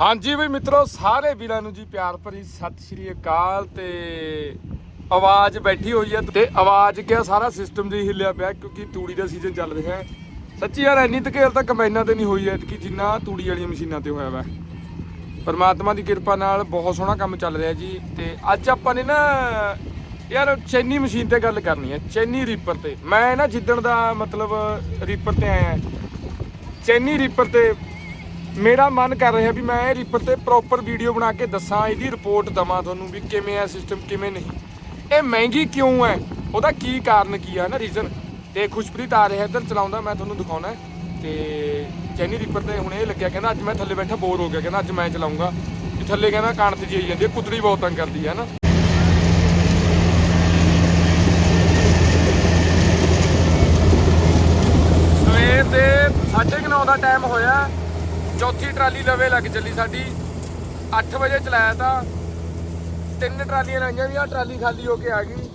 ਹਾਂਜੀ ਵੀ ਮਿੱਤਰੋ, ਸਾਰੇ ਵੀਰਾਂ ਨੂੰ ਜੀ ਪਿਆਰ ਭਰੀ ਸਤਿ ਸ਼੍ਰੀ ਅਕਾਲ ਤੇ ਆਵਾਜ਼ ਬੈਠੀ ਹੋਈ ਹੈ ਤੇ ਆਵਾਜ਼ ਕਿਆ ਸਾਰਾ ਸਿਸਟਮ ਜੀ ਹਿੱਲਿਆ ਪਿਆ ਕਿਉਂਕਿ ਤੂੜੀ ਦਾ ਸੀਜ਼ਨ ਚੱਲ ਰਿਹਾ ਹੈ। ਸੱਚੀ ਯਾਰ, ਇੰਨੀ ਧਕੇਲ ਤਾਂ ਕੰਬਾਈਨਾਂ ਤੇ ਨਹੀਂ ਹੋਈ ਐਤਕੀ ਜਿੰਨਾ ਤੂੜੀ ਵਾਲੀਆਂ ਮਸ਼ੀਨਾਂ ਤੇ ਹੋਇਆ ਵਾ। ਪਰਮਾਤਮਾ ਦੀ ਕਿਰਪਾ ਨਾਲ ਬਹੁਤ ਸੋਹਣਾ ਕੰਮ ਚੱਲ ਰਿਹਾ ਜੀ ਤੇ ਅੱਜ ਆਪਾਂ ਨੇ ਨਾ ਯਾਰ ਚੈਨੀ ਮਸ਼ੀਨ ਤੇ ਗੱਲ ਕਰਨੀ ਹੈ, ਚੈਨੀ ਰੀਪਰ ਤੇ। ਮੈਂ ਨਾ ਜਿੱਦਣ ਦਾ ਮਤਲਬ ਰੀਪਰ ਤੇ ਆਇਆ, ਚੈਨੀ ਰੀਪਰ ਤੇ ਮੇਰਾ ਮਨ ਕਰ ਰਿਹਾ ਵੀ ਮੈਂ ਇਹ ਰੀਪਰ ਤੇ ਪ੍ਰੋਪਰ ਵੀਡੀਓ ਬਣਾ ਕੇ ਦੱਸਾਂ, ਇਹਦੀ ਰਿਪੋਰਟ ਦਵਾਂ ਤੁਹਾਨੂੰ ਵੀ ਕਿਵੇਂ ਹੈ ਸਿਸਟਮ ਕਿਵੇਂ ਨਹੀਂ। ਇਹ ਮਹਿੰਗੀ ਕਿਉਂ ਹੈ? ਉਹਦਾ ਕੀ ਕਾਰਨ ਕੀ ਹੈ ਨਾ ਰੀਜ਼ਨ ਤੇ ਖੁਸ਼ਪ੍ਰੀਤ ਆ ਰਿਹਾ ਇੱਧਰ ਚਲਾਉਂਦਾ, ਮੈਂ ਤੁਹਾਨੂੰ ਦਿਖਾਉਣਾ ਤੇ ਚੈਨੀ ਰੀਪਰ ਤੇ ਹੁਣ ਇਹ ਲੱਗਿਆ, ਕਹਿੰਦਾ ਅੱਜ ਮੈਂ ਥੱਲੇ ਬੈਠਾ ਬੋਰ ਹੋ ਗਿਆ, ਕਹਿੰਦਾ ਅੱਜ ਮੈਂ ਚਲਾਉਂਗਾ। ਵੀ ਥੱਲੇ ਕਹਿੰਦਾ ਕਾਣ ਤੇ ਜੀ ਆਈ ਜਾਂਦੀ ਹੈ ਕੁਦੜੀ ਬਹੁਤ ਤੰਗ ਕਰਦੀ ਹੈ ਨਾ? ਸਵੇਰ ਦੇ 9:30 ਦਾ ਟਾਈਮ ਹੋਇਆ। ਚੌਥੀ ਟਰਾਲੀ ਲਵੇ ਲੱਗ ਚੱਲੀ ਸਾਡੀ। 8 ਵਜੇ ਚਲਾਇਆ ਤਾਂ ਤਿੰਨ ਟਰਾਲੀਆਂ ਲਾਈਆਂ ਵੀ ਆ ਟਰਾਲੀ ਖਾਲੀ ਹੋ ਕੇ ਆ ਗਈ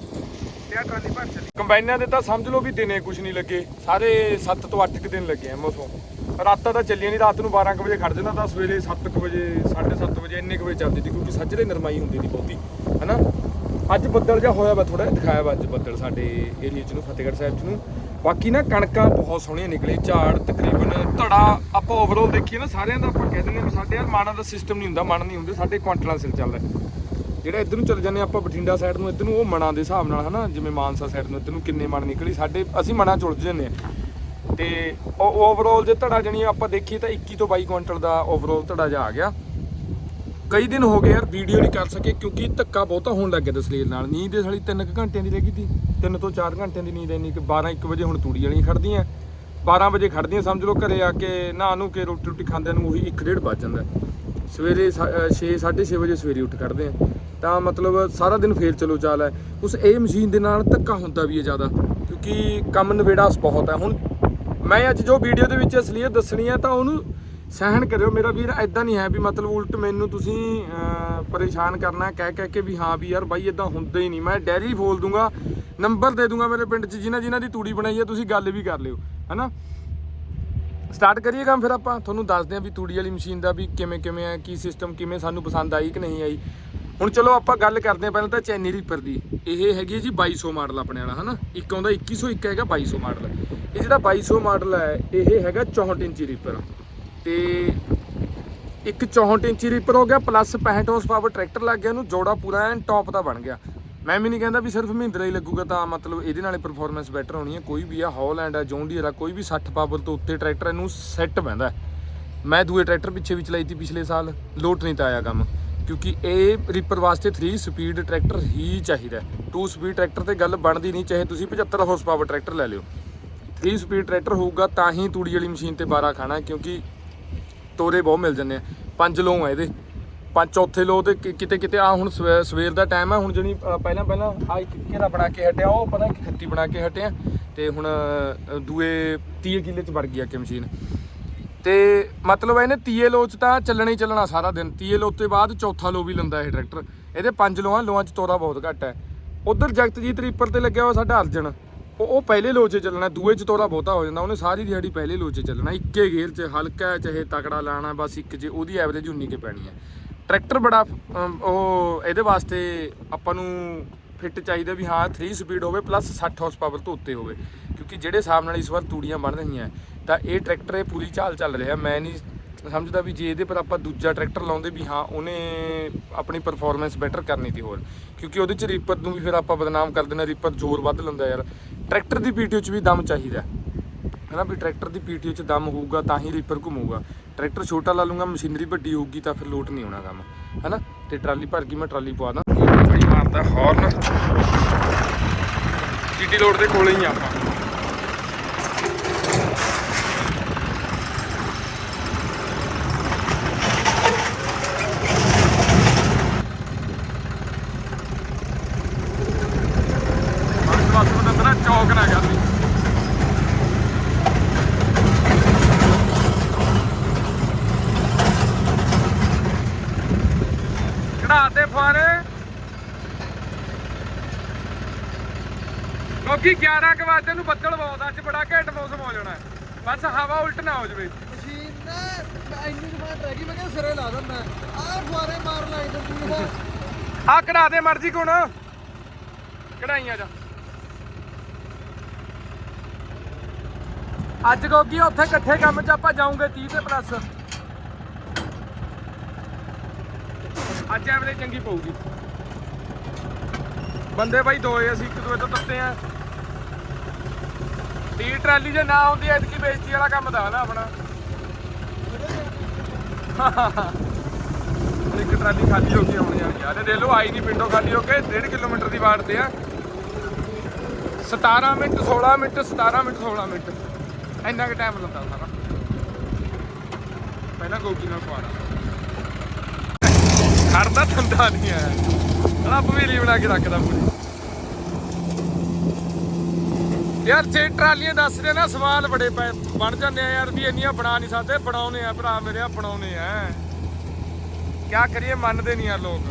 ਤੇ ਆ ਟਰਾਲੀ ਭਰ ਚੱਲੀ। ਕੰਬਾਈਨਾਂ ਦੇ ਤਾਂ ਸਮਝ ਲਓ ਵੀ ਦਿਨੇ ਕੁਝ ਨਹੀਂ ਲੱਗੇ, ਸਾਰੇ 7 ਤੋਂ 8 ਕੁ ਦਿਨ ਲੱਗੇ ਆ ਮੋਸੋਂ ਰਾਤਾਂ ਤਾਂ ਚੱਲੀਆਂ ਨਹੀਂ, ਰਾਤ ਨੂੰ 12 ਕੁ ਵਜੇ ਖੜ ਜਾਂਦਾ ਤਾਂ ਸਵੇਰੇ 7 ਕੁ ਵਜੇ 7:30 ਵਜੇ, ਇੰਨੇ ਕੁ ਵਜੇ ਚੱਲਦੀ ਸੀ ਕਿਉਂਕਿ ਸੱਜਰੇ ਨਰਮਾਈ ਹੁੰਦੀ ਸੀ ਬਹੁਤੀ, ਹਨਾ? ਅੱਜ ਬੱਦਲ ਜਿਹਾ ਹੋਇਆ ਵਾ ਥੋੜਾ ਦਿਖਾਇਆ ਵਾ ਅੱਜ ਬੱਦਲ ਸਾਡੇ ਏਰੀਆ ਚ ਨੂੰ, ਫਤਿਹਗੜ੍ਹ ਸਾਹਿਬ ਚ ਨੂੰ। ਬਾਕੀ ਨਾ ਕਣਕਾਂ ਬਹੁਤ ਸੋਹਣੀਆਂ ਨਿਕਲੇ ਝਾੜ ਤਕਰੀਬਨ ਧੜਾ, ਆਪਾਂ ਓਵਰਆਲ ਦੇਖੀਏ ਨਾ, ਸਾਰਿਆਂ ਦਾ ਆਪਾਂ ਕਹਿ ਦਿੰਦੇ ਹਾਂ ਵੀ ਸਾਡੇ ਯਾਰ ਮਾਣਾ ਦਾ ਸਿਸਟਮ ਨਹੀਂ ਹੁੰਦਾ, ਮਣ ਨਹੀਂ ਹੁੰਦੇ, ਸਾਡੇ ਕੁਆਂਟਲਾਂ ਸਿਰ ਚੱਲਦਾ। ਜਿਹੜਾ ਇੱਧਰ ਨੂੰ ਚੱਲ ਜਾਂਦੇ ਆਪਾਂ ਬਠਿੰਡਾ ਸਾਈਡ ਨੂੰ, ਇੱਧਰ ਨੂੰ ਉਹ ਮਣਾਂ ਦੇ ਹਿਸਾਬ ਨਾਲ ਹਨਾ, ਜਿਵੇਂ ਮਾਨਸਾ ਸਾਈਡ ਨੂੰ, ਇੱਧਰ ਨੂੰ ਕਿੰਨੇ ਮਣ ਨਿਕਲੀ, ਸਾਡੇ ਅਸੀਂ ਮਣਾਂ ਚੁਲਝ ਜਾਂਦੇ ਆ ਤੇ ਓਵਰਆਲ ਜੇ ਧੜਾ ਜਣੀ ਆਪਾਂ ਦੇਖੀਏ ਤਾਂ 21 ਤੋਂ 22 ਕੁਇੰਟਲ ਦਾ ਓਵਰਆਲ ਧੜਾ ਜਾ ਆ ਗਿਆ। ਕਈ ਦਿਨ ਹੋ ਗਏ ਯਾਰ ਵੀਡੀਓ ਨਹੀਂ ਕਰ ਸਕੇ ਕਿਉਂਕਿ ਧੱਕਾ ਬਹੁਤਾ ਹੋਣ ਲੱਗ ਗਿਆ ਦਸਲੀਲ ਨਾਲ। ਨੀਂਦ ਦੇ ਸਾਲੀ 3 ਘੰਟਿਆਂ ਦੀ ਰਹਿ ਗਈ ਤੀ 3 ਤੋਂ 4 ਘੰਟਿਆਂ ਦੀ ਨੀਂਦ ਇੰਨੀ ਕਿ 12 1 ਵਜੇ ਹੁਣ ਤੂੜੀ ਵਾਲੀਆਂ ਖੜਦੀਆਂ 12 ਵਜੇ ਖੜਦੀਆਂ ਸਮਝ ਲਓ ਘਰੇ ਆ ਕੇ ਨਹਾ ਨੂੰ ਕੇ ਰੋਟੀ ਰੋਟੀ ਖਾਂਦਿਆਂ ਨੂੰ ਉਹੀ 1:30 ਵੱਜ ਜਾਂਦਾ। ਸਵੇਰੇ 6 6:30 ਵਜੇ ਸਵੇਰੇ ਉੱਠ ਖੜਦੇ ਆ। ਤਾਂ ਮਤਲਬ ਸਾਰਾ ਦਿਨ ਫੇਰ ਚਲੋ ਚਾਲ ਹੈ। ਉਸ ਇਹ ਮਸ਼ੀਨ ਦੇ ਨਾਲ ਧੱਕਾ ਹੁੰਦਾ ਵੀ ਹੈ ਜ਼ਿਆਦਾ, ਕਿਉਂਕਿ ਕੰਮ ਨਵੇੜਾ ਬਹੁਤ ਹੈ। ਹੁਣ ਮੈਂ ਅੱਜ ਜੋ ਵੀਡੀਓ ਦੇ ਵਿੱਚ ਅਸਲੀਅਤ ਦੱਸਣੀ ਹੈ ਤਾਂ ਉਹਨੂੰ ਸਹਿਣ ਕਰਿਓ। ਮੇਰਾ ਵੀਰ ਐਦਾਂ ਨਹੀਂ ਹੈ ਵੀ ਮਤਲਬ ਉਲਟ ਮੈਨੂੰ ਤੁਸੀਂ ਪਰੇਸ਼ਾਨ ਕਰਨਾ ਕਹਿ ਕਹਿ ਕੇ ਵੀ ਹਾਂ ਵੀ ਯਾਰ ਬਾਈ ਇਦਾਂ ਹੁੰਦਾ ਹੀ ਨਹੀਂ। ਮੈਂ ਡੈਰੀ ਬੋਲ ਦੂੰਗਾ, ਨੰਬਰ ਦੇ ਦੂੰਗਾ ਮੇਰੇ ਪਿੰਡ 'ਚ, ਜਿਨ੍ਹਾਂ ਜਿਨ੍ਹਾਂ ਦੀ ਤੂੜੀ ਬਣਾਈ ਹੈ, ਤੁਸੀਂ ਗੱਲ ਵੀ ਕਰ ਲਿਓ, ਹੈਨਾ? ਸਟਾਰਟ ਕਰੀਏ ਕੰਮ ਫਿਰ ਆਪਾਂ? ਤੁਹਾਨੂੰ ਦੱਸਦੇ ਹਾਂ ਵੀ ਤੂੜੀ ਵਾਲੀ ਮਸ਼ੀਨ ਦਾ ਵੀ ਕਿਵੇਂ ਕਿਵੇਂ ਹੈ, ਕੀ ਸਿਸਟਮ ਕਿਵੇਂ ਸਾਨੂੰ ਪਸੰਦ ਆਈ ਕਿ ਨਹੀਂ ਆਈ। ਹੁਣ ਚਲੋ ਆਪਾਂ ਗੱਲ ਕਰਦੇ ਹਾਂ ਪਹਿਲਾਂ ਤਾਂ ਚੈਨੀ ਰੀਪਰ ਦੀ। ਇਹ ਹੈਗੀ ਹੈ ਜੀ 2200 ਮਾਡਲ ਆਪਣੇ ਵਾਲਾ, ਹਨਾ? ਇੱਕ ਆਉਂਦਾ 2101 ਹੈਗਾ 2200 ਮਾਡਲ। ਇਹ ਜਿਹੜਾ 2200 ਮਾਡਲ ਹੈ, ਇਹ ਹੈਗਾ 64 ਇੰਚੀ ਰੀਪਰ। ਤੇ ਇੱਕ 64 ਇੰਚੀ ਰੀਪਰ ਹੋ ਗਿਆ ਪਲੱਸ 65 ਹਾਰਸ ਪਾਵਰ ਟਰੈਕਟਰ ਲੱਗ ਗਿਆ ਇਹਨੂੰ ਜੋੜਾ ਪੂਰਾ ਐਨ ਟੌਪ ਦਾ ਬਣ ਗਿਆ। ਮੈਂ ਵੀ ਨਹੀਂ ਕਹਿੰਦਾ ਵੀ ਸਿਰਫ ਮਹਿੰਦਰਾ ਹੀ ਲੱਗੂਗਾ, ਤਾਂ ਮਤਲਬ ਇਹਦੇ ਨਾਲੇ ਪਰਫਾਰਮੈਂਸ ਬੈਟਰ ਹੋਣੀ ਹੈ। ਕੋਈ ਵੀ ਆ ਹੌਲੈਂਡ ਆ ਜੌਨ ਡੀਅਰ ਆ, ਕੋਈ ਵੀ 60 ਪਾਵਰ ਤੋਂ ਉੱਤੇ ਟਰੈਕਟਰ ਇਹਨੂੰ ਸੈੱਟ ਬੈਂਦਾ ਮੈਂ ਦੂਏ ਟਰੈਕਟਰ ਪਿੱਛੇ ਵੀ ਚਲਾਈ ਤੀ ਪਿਛਲੇ ਸਾਲ, ਲੋਟ ਨਹੀਂ ਤਾਂ ਆਇਆ ਕੰਮ, ਕਿਉਂਕਿ ਇਹ ਰੀਪਰ ਵਾਸਤੇ 3 ਸਪੀਡ ਟਰੈਕਟਰ ਹੀ ਚਾਹੀਦਾ 2 ਸਪੀਡ ਟਰੈਕਟਰ ਤੇ ਗੱਲ ਬਣਦੀ ਨਹੀਂ, ਚਾਹੇ ਤੁਸੀਂ 75 ਹਾਰਸ ਪਾਵਰ ਟਰੈਕਟਰ ਲੈ ਲਿਓ। 3 ਸਪੀਡ ਟਰੈਕਟਰ ਹੋਊਗਾ, ਤਾਂ ਹੀ ਤੂੜੀ ਵਾਲੀ ਮਸ਼ੀਨ ਤੇ 12 ਖਾਣਾ ਕਿਉਂਕਿ ਤੋਰੇ ਬਹੁਤ ਮਿਲ ਜਾਂਦੇ ਆ। ਪੰਜ ਲੋ ਆ ਇਹਦੇ। ਪੰਜ ਚੌਥੇ ਲੋ ਤੇ ਕਿਤੇ ਕਿਤੇ ਆ ਹੁਣ ਸਵੇ- ਸਵੇਰ ਦਾ ਟਾਈਮ ਆ, ਹੁਣ ਜਿਹੜੀ ਪਹਿਲਾਂ ਪਹਿਲਾਂ ਆ ਇੱਕ ਘੇਰਾ ਬਣਾ ਕੇ ਹਟਿਆ, ਉਹ ਪਤਾ ਇੱਕ ਖੱਤੀ ਬਣਾ ਕੇ ਹਟਿਆ ਤੇ ਹੁਣ ਦੂਏ 30 ਕਿੱਲੇ ਚ ਵੜ ਗਿਆ ਕਿ ਮਸ਼ੀਨ ਤੇ ਮਤਲਬ ਇਹਨੇ ਤੀਏ ਲੋ ਚ ਤਾਂ ਚੱਲਣਾ ਹੀ ਚੱਲਣਾ ਸਾਰਾ ਦਿਨ। ਤੀਏ ਲੋ ਤੋਂ ਬਾਅਦ ਚੌਥਾ ਲੋ ਵੀ ਲੰਦਾ ਇਹ ਟਰੈਕਟਰ ਇਹਦੇ ਪੰਜ ਲੋਆਂ ਲੋਆਂ ਚ ਤੋਰਾ ਬਹੁਤ ਘੱਟ ਹੈ ਉਧਰ ਜਗਤਜੀਤ ਰੀਪਰ ਤੇ ਲੱਗਿਆ ਹੋਇਆ ਸਾਡਾ ਅਰਜਨ। ਉਹ ਉਹ ਪਹਿਲੇ ਲੋ 'ਚ ਚੱਲਣਾ, ਦੂਏ 'ਚ ਤੋਰਾ ਬਹੁਤਾ ਹੋ ਜਾਂਦਾ, ਉਹਨੇ ਸਾਰੀ ਦਿਹਾੜੀ ਪਹਿਲੇ ਲੋ 'ਚ ਚੱਲਣਾ, ਇੱਕੇ ਗੇਅਰ 'ਚ, ਹਲਕਾ ਚਾਹੇ ਤਕੜਾ ਲਾਣਾ, ਬਸ ਇੱਕ 'ਚ, ਉਹਦੀ ਐਵਰੇਜ ਉਨੀ ਕੇ ਪੈਣੀ ਹੈ। ਟਰੈਕਟਰ ਬੜਾ ਉਹ ਇਹਦੇ ਵਾਸਤੇ ਆਪਾਂ ਨੂੰ ਫਿੱਟ ਚਾਹੀਦਾ ਵੀ ਹਾਂ 3 ਸਪੀਡ ਹੋਵੇ ਪਲੱਸ 60 ਹਾਰਸ ਪਾਵਰ ਤੋਂ ਉੱਤੇ ਹੋਵੇ, ਕਿਉਂਕਿ ਜਿਹੜੇ ਹਿਸਾਬ ਨਾਲ ਇਸ ਵਾਰ ਤੂੜੀਆਂ ਬਣ ਰਹੀਆਂ, ਤਾਂ ਇਹ ਟਰੈਕਟਰ ਇਹ ਪੂਰੀ ਚਾਲ ਚੱਲ ਰਿਹਾ, ਮੈਂ ਨਹੀਂ ਸਮਝਦਾ ਵੀ ਜੇ ਇਹਦੇ ਪਰ ਆਪਾਂ ਦੂਜਾ ਟਰੈਕਟਰ ਲਾਉਂਦੇ ਵੀ ਹਾਂ, ਉਹਨੇ ਆਪਣੀ ਪਰਫਾਰਮੈਂਸ ਬੈਟਰ ਕਰਨੀ ਤੀ ਹੋਰ। ਕਿਉਂਕਿ ਉਹਦੇ ਚ ਰੀਪਰ ਨੂੰ ਵੀ ਫਿਰ ਆਪਾਂ ਬਦਨਾਮ ਕਰ ਦਿੰਦੇ ਰੀਪਰ ਜ਼ੋਰ ਵੱਧ ਲੈਂਦਾ ਯਾਰ। ਟਰੈਕਟਰ ਦੀ ਪੀਟੀਓ ਚ ਵੀ ਦਮ ਚਾਹੀਦਾ ਹੈਨਾ ਵੀ ਟਰੈਕਟਰ ਦੀ ਪੀਟੀਓ ਚ ਦਮ ਹੋਊਗਾ ਤਾਂ ਹੀ ਰੀਪਰ ਘੁੰਮੂਗਾ। ਟਰੈਕਟਰ ਛੋਟਾ ਲਾ ਲੂੰਗਾ ਮਸ਼ੀਨਰੀ ਵੱਡੀ ਹੋਊਗੀ ਤਾਂ ਫਿਰ ਲੋਟ ਨਹੀਂ ਹੋਣਾ ਕੰਮ। ਹੈਨਾ? ਤੇ ਟਰਾਲੀ ਭਰ ਗਈ, ਮੈਂ ਟਰਾਲੀ ਪਵਾ ਦਾਂ। ਬੜੀ ਮਾਰਦਾ ਹੌਰਨ ਜੀਟੀ ਲੋਡ ਦੇ ਕੋਲੇ ਹੀ ਆ ਆਪਾਂ ਬਸ ਬਸ ਮੈਂ ਤੇਰਾ ਚੌਕ ਨਾ ਕਰ ਲਈ ਕਢਾ ਦੇ ਫੁਆਰੇ ਕਿਉਂਕਿ 11 ਕੁ ਵਜੇ ਨੂੰ ਬੱਦਲ ਬਹੁਤ ਅੱਜ ਬੜਾ ਘੈਂਟ ਮੌਸਮ ਹੋ ਜਾਣਾ। ਹੈ। ਬਸ ਹਵਾ ਉਲਟ ਨਾ ਹੋ ਜਾਵੇ। ਮਸ਼ੀਨ ਮੈਂ ਇੰਨੀ ਜਮਾਤ ਰਹਿ ਗਈ ਮੈਂ ਕਿਹਾ ਸਿਰੇ ਲਾ ਦਿੰਦਾ। ਆਹ ਫੁਆਰੇ ਮਾਰ ਲਾਈ ਦਿੰਦੀ ਹੈ ਆ ਕਢਾ ਦੇ ਮਰਜ਼ੀ ਕੋਣ। ਕਢਾਈਆਂ ਜਾ। ਅੱਜ ਗੋਗੀ ਉੱਥੇ ਇਕੱਠੇ ਕੰਮ 'ਚ ਆਪਾਂ ਜਾਉਂਗੇ 30 ਤੇ ਪਲੱਸ ਅੱਜ ਐਵਲੇ ਚੰਗੀ ਪਊਗੀ। ਬੰਦੇ ਬਾਈ ਦੋ ਏ ਅਸੀਂ ਇੱਕ ਦੂਏ ਤੋਂ ਤੱਤੇ ਆ। ਟੀ ਟਰਾਲੀ ਜੇ ਨਾ ਆਉਂਦੀ, ਐਤਕੀ ਬੇਇੱਜ਼ਤੀ ਵਾਲਾ ਕੰਮ ਦਾ ਨਾ ਆਪਣਾ। ਇੱਕ ਟਰਾਲੀ ਖਾਲੀ ਹੋ ਗਈ ਹੁਣ ਯਾਰ, ਇਹ ਦੇ ਲੋ ਆਈ ਨਹੀਂ ਪਿੰਡੋਂ ਖਾਲੀ ਹੋ ਕੇ 1.5 ਕਿਲੋਮੀਟਰ ਦੀ ਵਾਟ ਤੇ ਆ। 17 ਮਿੰਟ 16 ਮਿੰਟ 17 ਮਿੰਟ 16 ਮਿੰਟ। ਇੰਨਾ ਕੁ ਟਾਈਮ ਲੱਗਦਾ ਸਾਰਾ। ਪਹਿਲਾਂ ਗੋਗੀ ਨਾਲ ਪਾਣਾ ਖੜਦਾ ਧੰਦਾ ਨਹੀਂ ਆ ਰੱਬ ਵੀ ਬਣਾ ਕੇ ਰੱਖਦਾ ਪੂਰੀ ਯਾਰ ਜੇ ਟਰਾਲੀਆਂ ਦੱਸਦੇ ਨਾ, ਸਵਾਲ ਬੜੇ ਪੈ, ਬਣ ਜਾਂਦੇ ਆ ਯਾਰ ਵੀ ਇੰਨੀਆਂ ਬਣਾ ਨਹੀਂ ਸਕਦੇ, ਬਣਾਉਨੇ ਆ ਭਰਾ ਮੇਰੇ ਆ ਬਣਾਉਨੇ ਆ। ਕਿਆ ਕਰੀਏ, ਮੰਨਦੇ ਨਹੀਂ ਆ ਲੋਕ।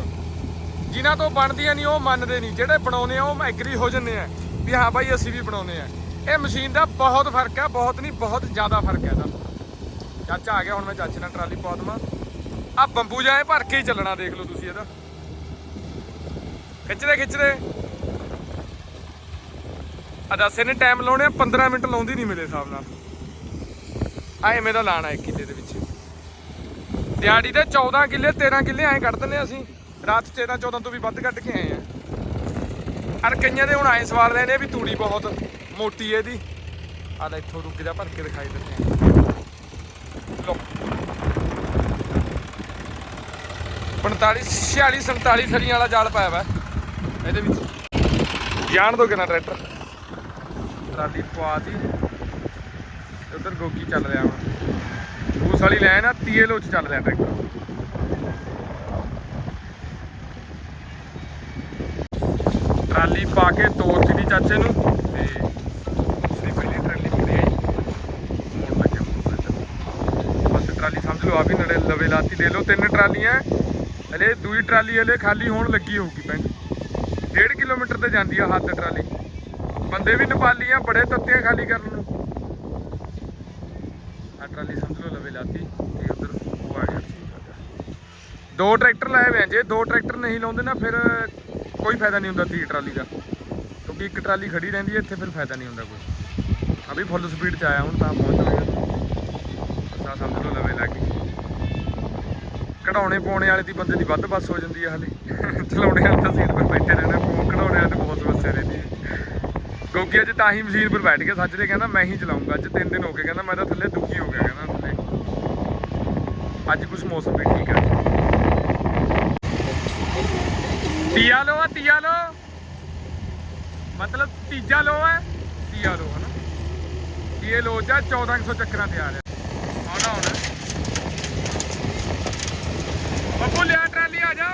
ਜਿਨ੍ਹਾਂ ਤੋਂ ਬਣਦੀਆਂ ਨਹੀਂ, ਉਹ ਮੰਨਦੇ ਨਹੀਂ। ਜਿਹੜੇ ਬਣਾਉਨੇ ਆ, ਉਹ ਐਗਰੀ ਹੋ ਜੰਨੇ ਆ ਵੀ ਹਾਂ ਭਾਈ ਅਸੀਂ ਵੀ ਬਣਾਉਨੇ ਆ। ਇਹ ਮਸ਼ੀਨ ਦਾ ਬਹੁਤ ਫ਼ਰਕ ਆ, ਬਹੁਤ ਨਹੀਂ, ਬਹੁਤ ਜ਼ਿਆਦਾ ਫ਼ਰਕ ਹੈ ਇਹਦਾ। ਚਾਚਾ ਆ ਗਿਆ, ਹੁਣ ਮੈਂ ਚਾਚੇ ਨਾਲ ਟਰਾਲੀ ਪਾ ਦਵਾਂ। ਆ ਬੰਬੂ ਜਾਏ ਭਰ ਕੇ ਹੀ ਚੱਲਣਾ, ਦੇਖ ਲਓ ਤੁਸੀਂ ਇਹਦਾ। ਖਿੱਚਦੇ ਖਿੱਚਦੇ ਆ ਦੱਸ ਟਾਈਮ ਲਾਉਣੇ ਆ 15 ਮਿੰਟ ਲਾਉਂਦੀ ਨਹੀਂ ਮੇਰੇ ਹਿਸਾਬ ਨਾਲ। ਆ ਐਵੇਂ ਦਾ ਲਾਣਾ ਇੱਕ ਕਿੱਲੇ ਦੇ ਵਿੱਚ। ਦਿਹਾੜੀ ਦੇ 14 ਕਿੱਲੇ 13 ਕਿੱਲੇ ਐਂ ਕੱਢ ਦਿੰਨੇ ਅਸੀਂ। ਰਾਤ 13 14 ਤੋਂ ਵੀ ਵੱਧ ਕੱਢ ਕੇ ਆਏ ਆ। ਅਰ ਕਈਆਂ ਦੇ ਹੁਣ ਐਂ ਸਵਾਲ ਲੈਣੇ ਵੀ ਤੂੜੀ ਬਹੁਤ ਮੋਟੀ ਇਹਦੀ। ਆ ਲੈ ਇੱਥੋਂ ਰੁਕ ਜਾ, ਭਰ ਕੇ ਦਿਖਾਈ ਦਿੰਦੇ ਆ। ਲੋ 45 46 47 ਸਰੀਆਂ ਵਾਲਾ ਜਾਲ ਪਾਇਆ ਵਾ। ਇਹਦੇ ਵਿੱਚ। ਜਾਣ ਦੋ ਕਿੰਨਾ ਟਰੈਕਟਰ। ਟਰਾਲੀ ਪਵਾ ਦੀ ਉਧਰ ਗੋਗੀ ਚੱਲ ਰਿਹਾ ਵਾ। ਉਸ ਵਾਲੀ ਲੈਣ ਆ, ਤੀਏ ਚ ਚੱਲ ਰਿਹਾ ਟਰੈਕਟਰ। ਟਰਾਲੀ ਪਾ ਕੇ ਤੋਰ ਦਿੱਤੀ ਚਾਚੇ ਨੂੰ ਤੇ ਉਸਨੇ ਪਹਿਲੀ ਟਰਾਲੀ ਮੁੜੀ ਆਈ ਮੋੜ ਲੱਗਿਆ ਬਸ ਟਰਾਲੀ ਸਮਝ ਲਓ ਆ ਵੀ ਨੜੇ ਲਵੇ ਲਾਤੀ ਦੇ ਲਓ। ਤਿੰਨ ਟਰਾਲੀਆਂ। ਹਲੇ ਦੂਈ ਟਰਾਲੀ ਹਲੇ ਖਾਲੀ ਹੋਣ ਲੱਗੀ ਹੋਊਗੀ ਪਿੰਡ 1.5 ਕਿਲੋਮੀਟਰ ਤੇ ਜਾਂਦੀ ਆ ਹੱਦ ਟਰਾਲੀ। ਬੰਦੇ ਵੀ ਨੇਪਾਲੀ ਆ, ਬੜੇ ਤੱਤੇ ਖਾਲੀ ਕਰਨ ਨੂੰ। ਆ ਟਰਾਲੀ ਸਮਝ ਲਓ ਲਵੇ ਲਾਤੀ ਤੇ ਉਧਰ ਉਹ ਆ ਗਿਆ। ਦੋ ਟਰੈਕਟਰ ਲਾਏ ਹੋਏ ਜੇ ਦੋ ਟਰੈਕਟਰ ਨਹੀਂ ਲਾਉਂਦੇ ਨਾ ਫਿਰ ਕੋਈ ਫਾਇਦਾ ਨਹੀਂ ਹੁੰਦਾ ਤੀ ਟਰਾਲੀ ਦਾ। ਕਿਉਂਕਿ ਇੱਕ ਟਰਾਲੀ ਖੜੀ ਰਹਿੰਦੀ ਹੈ, ਇੱਥੇ ਫਿਰ ਫਾਇਦਾ ਨਹੀਂ ਹੁੰਦਾ ਕੋਈ। ਆ ਵੀ ਫੁੱਲ ਸਪੀਡ 'ਚ ਆਇਆ ਹੁਣ ਤਾਂ ਪਹੁੰਚ ਗਿਆ। ਤਾਂ ਸਮਝ ਲਓ ਲਵੇ ਲੱਗ। ਗਈ ਕਢਾਉਣੇ ਪਾਉਣੇ ਵਾਲੇ ਦੀ ਬੰਦੇ ਦੀ ਵੱਧ ਬੱਸ ਹੋ ਜਾਂਦੀ ਹੈ ਹਲੇ। ਚਲਾਉਣੇ ਵਾਲੇ ਤਾਂ ਸੀਟ 'ਤੇ ਬੈਠੇ ਰਹਿਣਾ ਫੋਨ ਕਢਾਉਣੇ ਵਾਲੇ ਤੇ ਬਹੁਤ ਸਮੱਸਿਆ ਰਹਿੰਦੀ ਹੈ ਕਿਉਂਕਿ ਅੱਜ ਤਾਂ ਹੀ ਮਸ਼ੀਨ 'ਪਰ ਬੈਠ ਕੇ ਸੱਚ ਕਹਿੰਦਾ ਮੈਂ ਹੀ ਚਲਾਉਂਗਾ, ਅੱਜ ਤਿੰਨ ਦਿਨ ਹੋ ਗਏ ਕਹਿੰਦਾ ਮੈਂ ਤਾਂ ਥੱਲੇ ਦੁਖੀ ਹੋ ਗਿਆ ਕਹਿੰਦਾ ਥੱਲੇ। ਅੱਜ ਕੁਝ ਮੌਸਮ ਵੀ ਠੀਕ ਹੈ। ਤੀਆ ਲੋ ਆ, ਤੀਆ ਲੋ ਮਤਲਬ ਤੀਜਾ ਲੋ ਹੈ ਤੀਆ ਲੋ ਹਨਾ। ਤੀਏ ਲੋ ਚ 1400 ਚੱਕਰਾਂ ਤੇ ਆ। ਰਿਹਾ ਆਉਣਾ ਹੁਣ ਬੱਬੂ ਲਿਆ ਟਰਾਲੀ ਆ ਜਾ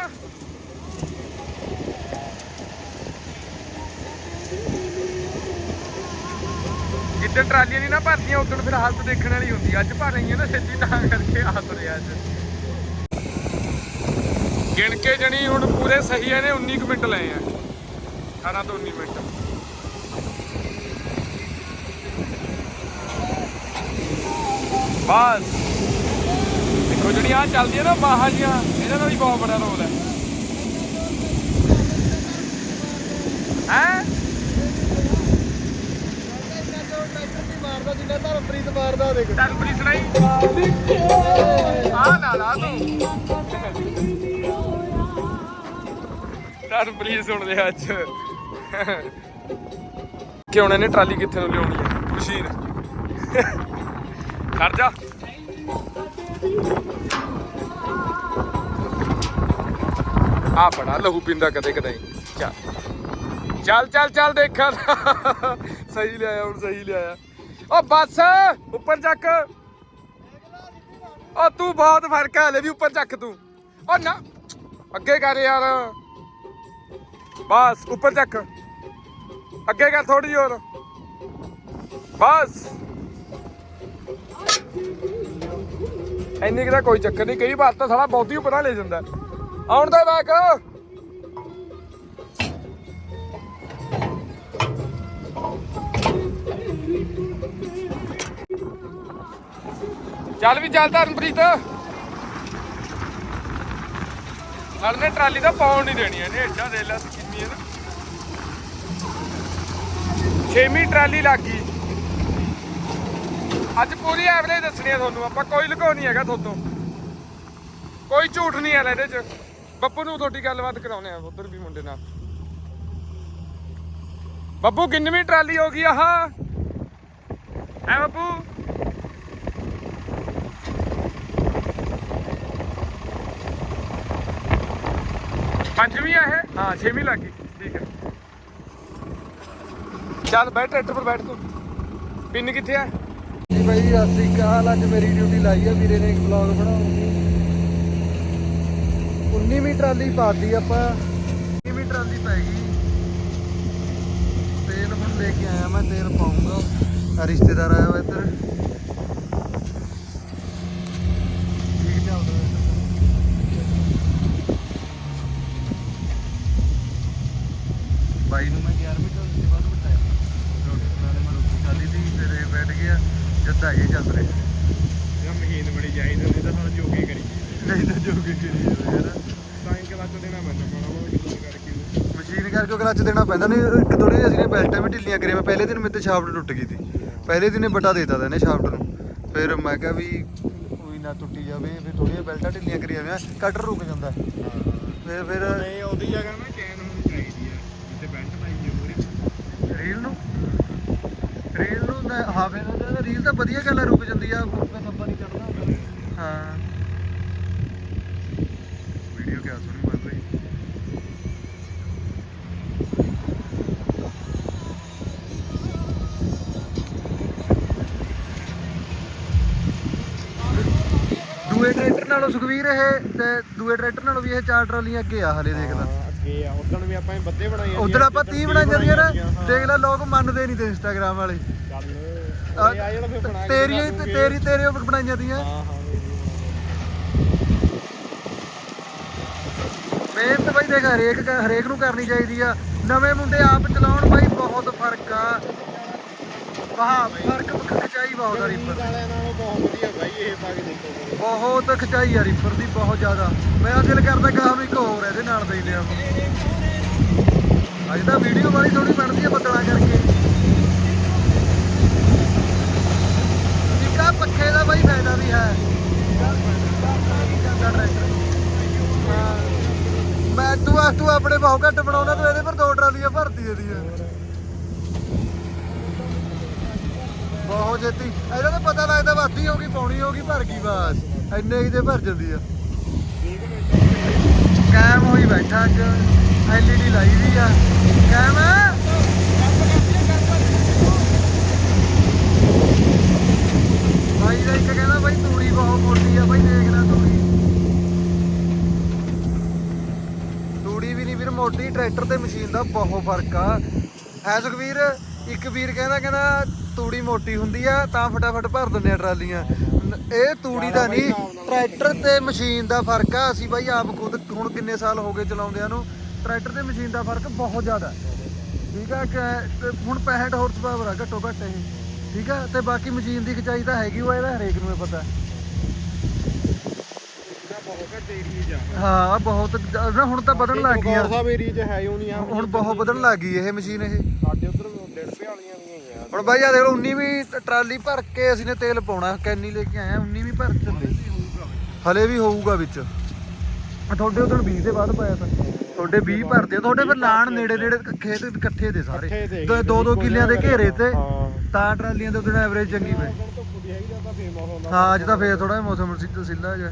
ਜਿੱਦਾਂ ਟਰਾਲੀਆਂ ਨਹੀਂ ਨਾ ਭਰਦੀਆਂ ਉਦੋਂ ਫਿਰ ਹਾਲਤ ਦੇਖਣ ਵਾਲੀ ਹੁੰਦੀ। ਅੱਜ ਭਰ ਰਹੀਆਂ ਨਾ ਛੇਤੀ ਤਾਂ ਕਰਕੇ ਆ ਤੁਰਿਆ ਅੱਜ। ਗਿਣ ਕੇ ਜਣੀ ਹੁਣ ਪੂਰੇ ਸਹੀ ਇਹਨੇ 19 ਮਿੰਟ ਲਏ ਆ। 18 ਤੋਂ 19 ਮਿੰਟ। ਬਸ। ਦੇਖੋ ਜਿਹੜੀਆਂ ਆਹ ਚੱਲਦੀਆਂ ਨਾ ਬਾਹਾਂ ਜੀਆਂ ਇਹਨਾਂ ਦਾ ਵੀ ਬਹੁਤ ਬੜਾ ਰੋਲ ਹੈ। ਹੈ ਟਰੈਕਟਰ ਨਹੀਂ ਧਰਮਪ੍ਰੀਤ ਮਾਰਦਾ ਦੇਖ। ਚੱਲ ਸੁਣਾਈ। ਆ ਨਾ ਲਾ ਤੂੰ। ਚੱਲ ਪਲੀਜ਼ ਅੱਜ। ਕਿ ਹੁਣ ਇਹਨੇ ਟਰਾਲੀ ਕਿੱਥੇ ਨੂੰ ਲਿਆਉਣੀ ਹੈ ਮਸ਼ੀਨ। ਖੜ ਜਾ। ਆ ਬੜਾ ਲਹੂ ਪਿੰਦਾ ਕਦੇ ਕਦੇ। ਚੱਲ। ਚੱਲ ਚੱਲ ਚੱਲ ਦੇਖਾਂ। ਸਹੀ ਲਿਆਇਆ, ਹੁਣ ਸਹੀ ਲਿਆਇਆ। ਓ ਬੱਸ, ਉੱਪਰ ਚੱਕ। ਓ ਤੂੰ ਬਹੁਤ ਫ਼ਰਕ ਹੈ ਹਲੇ ਵੀ ਉੱਪਰ ਚੱਕ ਤੂੰ। ਓ ਨਾ, ਅੱਗੇ ਕਰ ਯਾਰ। ਬਸ, ਉੱਪਰ ਚੱਕ। ਅੱਗੇ ਕਰ ਥੋੜੀ ਹੋਰ। ਬਸ। ਇੰਨੀ ਕੁ ਕੋਈ ਚੱਕਰ ਨਹੀਂ ਕਈ ਵਾਰ ਤਾਂ ਸਾਲਾ ਬਹੁਤੀ ਉੱਪਰ ਲੈ ਜਾਂਦਾ। ਆਉਣ ਦਾ ਬੈਕ। ਚੱਲ ਵੀ ਚੱਲ ਧਰਮਪ੍ਰੀਤ। ਹਲ ਟਰਾਲੀ ਤਾਂ ਪਾਉਣ ਨਹੀਂ ਦੇਣੀ ਇਹਨੇ ਏਡਾ ਦੇ ਲੈ ਕਿੰਨੀ ਹੈ ਨਾ। ਛੇਵੀਂ ਟਰਾਲੀ ਲੱਗ ਅੱਜ ਪੂਰੀ ਐਵਰੇਜ ਦੱਸਣੀ ਹੈ ਤੁਹਾਨੂੰ, ਆਪਾਂ ਕੋਈ ਲੁਕੋ ਨਹੀਂ ਹੈਗਾ ਤੁਹਾਤੋਂ। ਕੋਈ ਝੂਠ ਨਹੀਂ ਹੈ ਇਹਦੇ ਚ। ਬੱਬੂ ਨੂੰ ਤੁਹਾਡੀ ਗੱਲਬਾਤ ਕਰਾਉਣੇ ਆ, ਉਧਰ ਵੀ ਮੁੰਡੇ ਨਾਲ। ਬੱਬੂ, ਕਿੰਨਵੀਂ ਟਰਾਲੀ ਹੋ ਗਈ ਆਹ? ਐ ਬੱਬੂ? ਪੰਜਵੀਂ ਆ ਇਹ? ਹਾਂ, ਛੇਵੀਂ ਲੱਗ ਗਈ। ਠੀਕ ਹੈ। ਚੱਲ ਬੈਠ ਟਰੈਕਟਰ ਪਰ ਬੈਠ ਤੂੰ। ਪਿੰਨ ਕਿੱਥੇ ਆ? ਜੀ ਬਾਈ, ਸਤਿ ਸ੍ਰੀ ਅਕਾਲ। ਅੱਜ ਮੇਰੀ ਡਿਊਟੀ ਲਾਈ ਆ, ਵੀਰੇ ਨੇ ਇੱਕ ਵਲੌਗ ਬਣਾਉਣ ਦੀ 19ਵੀਂ ਟਰਾਲੀ ਪਾਤੀ ਆਪਾਂ। 19ਵੀਂ ਟਰਾਲੀ ਪੈ ਗਈ। ਤੇਲ ਹੁਣ ਲੈ ਕੇ ਆਇਆ ਮੈਂ, ਤੇਲ ਪਾਉਂਗਾ ਰਿਸ਼ਤੇਦਾਰ ਆਇਆ ਵਾ ਇੱਧਰ ਠੀਕ ਚੱਲਦਾ ਵੈਸੇ ਤਾਂ। ਬਾਈ ਨੂੰ ਮੈਂ 11ਵੀਂ ਟਰਾਲੀ ਦੇ ਬਾਅਦ ਬਿਠਾਇਆ ਰੋਟੀ ਨਾਲੇ ਮੈਂ ਰੋਟੀ ਖਾ ਲਈ ਸੀ ਫਿਰ ਇਹ ਬੈਠ ਗਿਆ ਜਦ ਇਹ ਚੱਲ ਰਿਹਾ ਇਹ ਮਹੀਨ ਬੜੀ ਚਾਹੀਦੀ ਨਹੀਂ ਤਾਂ ਸਾਡਾ ਜੋਗੇ ਕਰੀ ਨਹੀਂ ਤਾਂ ਜੋ ਕਿ ਕਰੀ ਜਾਂਦਾ ਯਾਰ ਤਾਂ ਹੀ ਕਲਾਸ ਦੇਣਾ ਪੈਂਦਾ ਮਾੜਾ ਮੋਟਾ ਕਿਦੋਂ ਕਰਕੇ ਮਸ਼ੀਨ ਕਰਕੇ ਕਲੱਚ ਦੇਣਾ ਪੈਂਦਾ। ਨਹੀਂ ਇੱਕ ਥੋੜੀ ਅਸੀਂ ਨੇ ਬੈਲਟਾਂ ਵੀ ਢਿੱਲੀਆਂ ਕਰੀਆਂ। ਮੈਂ ਪਹਿਲੇ ਦਿਨ ਮੇਰੇ ਤੇ ਸ਼ਾਫਟ ਟੁੱਟ ਗਈ ਸੀ। ਪਹਿਲੇ ਦਿਨ ਹੀ ਬਟਾ ਦੇਤਾ ਤਾ ਇਹਨੇ ਸ਼ਾਫਟ ਨੂੰ। ਫਿਰ ਮੈਂ ਕਿਹਾ ਵੀ ਕੋਈ ਨਾ ਟੁੱਟੀ ਜਾਵੇ ਫਿਰ ਥੋੜੀਆਂ ਬੈਲਟਾਂ ਢਿੱਲੀਆਂ ਕਰੀਆਂ ਹੋਈਆਂ ਕਟਰ ਰੁਕ ਜਾਂਦਾ। ਫਿਰ ਫਿਰ ਨਹੀਂ ਉਹਦੀ ਜਗ੍ਹਾ ਨਾ ਚੈਨ ਹੋਣੀ ਚਾਹੀਦੀ ਆ ਜਿੱਥੇ ਬੈਲਟ ਪਾਈ ਉਹਦੇ ਰੀਲ ਨੂੰ? ਰੀਲ ਨੂੰ ਹਾਂ ਫਿਰ ਰੀਲ ਤਾਂ ਵਧੀਆ ਗੱਲ ਆ ਰੁਕ ਜਾਂਦੀ ਆ। ਕੋਈ ਨੰਬਰ ਨਹੀਂ ਚੜਦਾ ਹਾਂ। ਸੁਖਵੀਰ ਇਹ ਤੇ ਦੂਏ ਟਰੈਕਟਰ ਨਾਲੋਂ ਵੀ ਇਹ ਚਾਰ ਟਰਾਲੀਆਂ ਅੱਗੇ ਆ ਹਲੇ ਦੇਖ ਲੈ। ਅੱਗੇ ਆ। ਉਦੋਂ ਵੀ ਆਪਾਂ ਇਹ ਬੱਦੇ ਬਣਾਏ ਉਧਰ ਆਪਾਂ 30 ਬਣਾ ਜਾਂਦੀਆਂ ਨਾ ਦੇਖ ਲੈ ਲੋਕ ਮੰਨਦੇ ਨਹੀਂ ਤੇ ਇੰਸਟਾਗ੍ਰਾਮ ਵਾਲੇ। ਦੂੰਗੇ। ਤੇਰੀ ਤੇਰੇ ਉੱਪਰ ਬਣਾਈਆਂ ਦੀਆਂ ਮਿਹਨਤ ਬਾਈ ਦੇਖ ਹਰੇਕ ਹਰੇਕ ਨੂੰ ਕਰਨੀ ਚਾਹੀਦੀ ਆ। ਨਵੇਂ ਮੁੰਡੇ ਆਪ ਚਲਾਉਣ ਬਾਈ ਬਹੁਤ ਫ਼ਰਕ ਆ। ਵਾਹ ਫ਼ਰਕ ਖਚਾਈ ਬਹੁਤ ਆ ਰੀਪਰ ਦੀ। ਵਾਲਿਆਂ ਨਾਲੋਂ ਬਹੁਤ ਵਧੀਆ ਬਾਈ ਇਹ ਪਾ ਕੇ ਦੇਖੋ ਬਹੁਤ ਖਚਾਈ ਆ ਰੀਫਰ ਦੀ, ਬਹੁਤ ਜ਼ਿਆਦਾ। ਮੈਂ ਦਿਲ ਕਰਦਾ ਕਿ ਵੀ ਇੱਕ ਹੋਰ ਇਹਦੇ ਨਾਲ ਦੇ ਲਿਆ ਅੱਜ ਤਾਂ ਵੀਡੀਓ ਵਾਲੀ ਥੋੜੀ ਬਣਦੀ ਆ ਬੱਦਲਾਂ ਕਰਕੇ। ਇੱਕ ਪੱਖੇ ਦਾ ਬਾਈ ਫਾਇਦਾ ਵੀ ਹੈ। ਮੈਂ ਤੂੰ ਆ, ਤੂੰ ਆਪਣੇ ਬਹੁਤ ਘੱਟ ਬਣਾਉਣਾ ਤੂੰ ਇਹਦੇ ਪਰ ਦੋ ਟਰਾਲੀਆਂ ਭਰਤੀ ਇਹਦੀਆਂ ਬਹੁਤ ਜੇਤੀ ਇਹਦਾ ਤਾਂ ਪਤਾ ਲੱਗਦਾ ਵਾਧੀ ਹੋ ਗਈ, ਪੌਣੀ ਹੋਗੀ ਭਰ ਗਈ, ਬਸ। ਇੰਨੇ ਕਿਤੇ ਭਰ ਜਾਂਦੀ ਆ। ਕਾਇਮ ਹੋਈ ਬੈਠਾ ਅੱਜ ਐਲਈਡੀ ਲਾਈ ਵੀ ਆ। ਕਾਇਮ ਆ? ਦਾ ਇੱਕ ਕਹਿੰਦਾ ਬਾਈ ਤੂੜੀ ਬਹੁਤ ਮੋਟੀ ਆ, ਬਾਈ ਦੇਖ ਲੈ ਤੂੜੀ। ਤੂੜੀ ਵੀ ਨਹੀਂ ਵੀਰ, ਮੋਟੀ ਟਰੈਕਟਰ ਤੇ ਮਸ਼ੀਨ ਦਾ ਬਹੁਤ ਫ਼ਰਕ ਆ। ਹੈ ਸੁਖਵੀਰ ਇੱਕ ਵੀਰ ਕਹਿੰਦਾ ਕਹਿੰਦਾ ਤੂੜੀ ਮੋਟੀ ਹੁੰਦੀ ਆ, ਤਾਂ ਫਟਾਫਟ ਭਰ ਦਿੰਦੇ ਆ ਟਰਾਲੀਆਂ। ਇਹ ਤੂੜੀ ਦਾ ਨਹੀਂ, ਟਰੈਕਟਰ ਤੇ ਮਸ਼ੀਨ ਦਾ ਫ਼ਰਕ ਆ। ਅਸੀਂ ਬਾਈ ਆਪ ਖੁਦ ਹੁਣ ਕਿੰਨੇ ਸਾਲ ਹੋ ਗਏ ਚਲਾਉਂਦਿਆਂ ਨੂੰ, ਟਰੈਕਟਰ ਤੇ ਮਸ਼ੀਨ ਦਾ ਫ਼ਰਕ ਬਹੁਤ ਜ਼ਿਆਦਾ। ਠੀਕ ਆ, ਕਿ ਹੁਣ 65 ਹਾਰਸ ਪਾਵਰ ਆ ਘੱਟੋ ਘੱਟ ਇਹ। ਠੀਕ ਆ, ਤੇ ਬਾਕੀ ਮਸ਼ੀਨ ਦੀ ਖਿਚਾਈ ਤਾਂ ਹੈਗੀ ਉਹ ਇਹਦਾ ਹਰੇਕ ਨੂੰ ਇਹ ਪਤਾ। ਬਹੁਤ ਘੱਟ ਏਰੀਆ ਜਾ ਹਾਂ ਬਹੁਤ ਨਾ ਹੁਣ ਤਾਂ ਵਧਣ ਲੱਗ ਗਈ ਆ। ਸਾਹਿਬ ਏਰੀਆ 'ਚ ਹੈ ਹੀ ਨਹੀਂ ਆ। ਹੁਣ ਬਹੁਤ ਵਧਣ ਲੱਗ ਗਈ ਇਹ ਮਸ਼ੀਨ ਇਹ। ਸਾਡੇ ਉਧਰ ਡੇਢ ਵਾਲੀਆਂ ਵੀ ਹੈਗੀਆਂ ਹੁਣ ਬਾਈ ਆ ਦੇਖ ਲਓ 19ਵੀਂ ਟ- ਟਰਾਲੀ ਭਰ ਕੇ ਅਸੀਂ ਨੇ ਤੇਲ ਪਾਉਣਾ ਕੈਨੀ ਲੈ ਕੇ ਆਏ ਆ 19ਵੀਂ ਭਰ ਚੱਲੇ। ਹਲੇ ਵੀ ਹੋਊਗਾ ਵਿੱਚ। ਤੁਹਾਡੇ ਉਦੋਂ 20 ਦੇ ਬਾਅਦ ਪਾਇਆ ਤਾਂ। ਤੁਹਾਡੇ 20 ਭਰਦੇ ਤੁਹਾਡੇ ਫਿਰ ਲਾਣ ਨੇੜੇ ਨੇੜੇ ਖੇਤ ਇਕੱਠੇ ਦੇ ਸਾਰੇ। ਦੇ ਦੋ- ਕਿੱਲਿਆਂ ਦੇ ਘੇਰੇ ਤੇ ਤਾਂ ਟਰਾਲੀਆਂ ਦੇ ਉਦੋਂ ਐਵਰੇਜ ਚੰਗੀ ਪਈ ਹਾਂ ਅੱਜ ਤਾਂ ਫੇਰ ਥੋੜਾ ਮੌਸਮ ਸਿੱਧਾ ਸਿੱਧਾ ਜਿਹਾ।